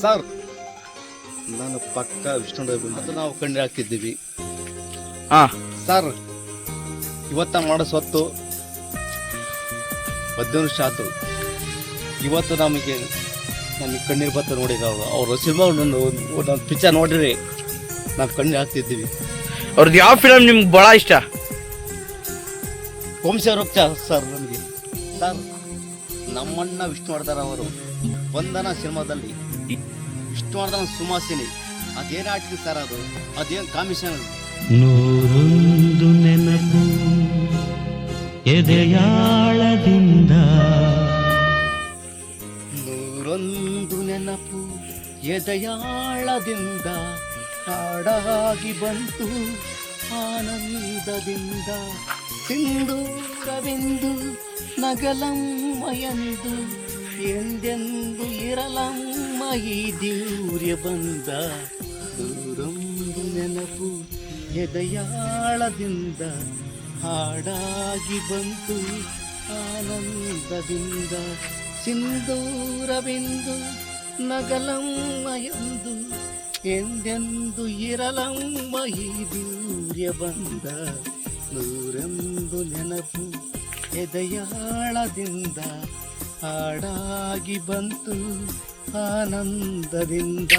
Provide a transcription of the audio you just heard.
Sir. ನಾನು ಪಕ್ಕ ವಿಷ್ಣು ಅದು ನಾವು ಕಣ್ಣು ಹಾಕಿದ್ದೀವಿ. ಹಾ. ಸರ್ ಇವತ್ತ ಮಾಡೋ ಸ್ವತ್ತು ಹದಿನೈದು ವರ್ಷ ಆಯ್ತು ಇವತ್ತು ನಮಗೆ ನಮಗೆ ಕಣ್ಣೀರು ಬತ್ತ ನೋಡಿ ನಾವು ಅವ್ರ ಸಿನಿಮಾ ಒಂದು ಪಿಕ್ಚರ್ ನೋಡಿರಿ. ನಾವು ಕಣ್ಣು ಹಾಕ್ತಿದ್ದೀವಿ. ಅವ್ರದ್ದು ಯಾವ ಫಿಲಮ್ ನಿಮ್ಗೆ ಭಾಳ ಇಷ್ಟ? ವಂಶವೃಕ್ಷ ಸರ್ ನಮಗೆ. ಸರ್ ನಮ್ಮಣ್ಣ ವಿಷ್ಣು ಮಾಡ್ತಾರೆ ಅವರು ವಂದನ ಸಿನಿಮಾದಲ್ಲಿ ವಿಷ್ಣುವರ್ಧನ ಸುಮಾಸಿನಿ. ಅದೇನು ಆಟಿದೆ ಸರ್ ಅದು? ಅದೇನು ಕಾಮಿಷನ್ ನೂರೊಂದು ನೆನಪು ಎದೆಯಾಳದಿಂದ. ನೂರೊಂದು ನೆನಪು ಎದೆಯಾಳದಿಂದ. ಹಾಡಾಗಿ ಬಂತು ಆನಂದದಿಂದ. ಸಿಂಧೂರವೆಂದು ಎಂದು ಎಂದೆಂದು ಇರಲಮ್ಮ ಈ ದಿವ್ಯ ಬಂದ. ನೂರೊಂದು ನೆನಪು ಎದೆಯಾಳದಿಂದ ಹಾಡಾಗಿ ಬಂತು ಆನಂದದಿಂದ. ಸಿಂಧೂರವೆಂದು ನಗಲಮ್ಮ ಎಂದು ಎಂದೆಂದು ಇರಲಮ್ಮ ಈ ದೂರ್ಯ ಬಂದ. ನೂರೆಂದು ನೆನಪು ಎದೆಯಾಳದಿಂದ ಹಾಡಾಗಿ ಬಂತು ಆನಂದದಿಂದ.